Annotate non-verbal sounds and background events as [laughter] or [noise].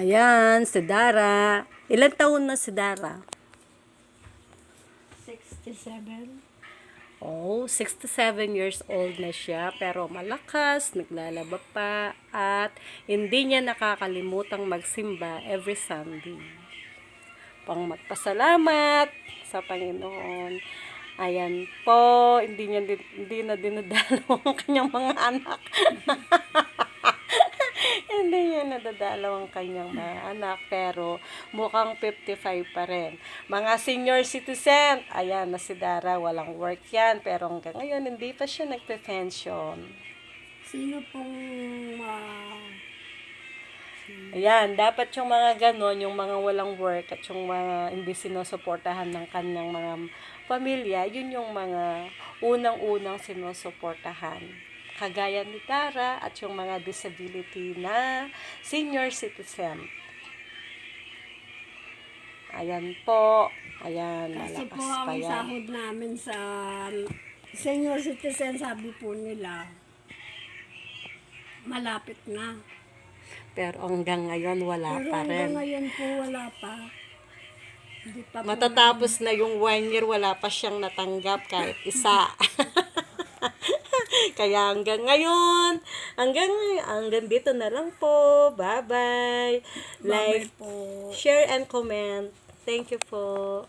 Ayan, si Dara. Ilan taon na si Dara? 67. Oh, 67 years old na siya, pero malakas, naglalaba pa, at hindi niya nakakalimutang magsimba every Sunday. Pang magpasalamat sa Panginoon. Ayan po, hindi niya hindi na dinadalaw ang kanyang mga anak. [laughs] hindi niya nadadalaw ang kanyang mga anak, pero mukhang 55 pa rin. Mga senior citizen, ayan na si Dara, walang work yan, pero hanggang ngayon hindi pa siya nagpe-pension. Sino pong ma... Ayan, dapat yung mga ganon, yung mga walang work at yung mga hindi sinusuportahan ng kanyang mga pamilya, yun yung mga unang-unang sinusuportahan. Kagaya ni Tara at yung mga disability na senior citizen. Ayan po. Ayan, Kasi po malakas pa ang yan. sahod namin sa senior citizen, sabi po nila, malapit na. Pero hanggang ngayon, wala Pero pa rin. hanggang ngayon po wala pa. Hindi pa po Matatapos na yung one year, wala pa siyang natanggap kahit isa. [laughs] Kaya hanggang ngayon, hanggang, hanggang dito na lang po. Bye-bye. Like, po. share and comment. Thank you po.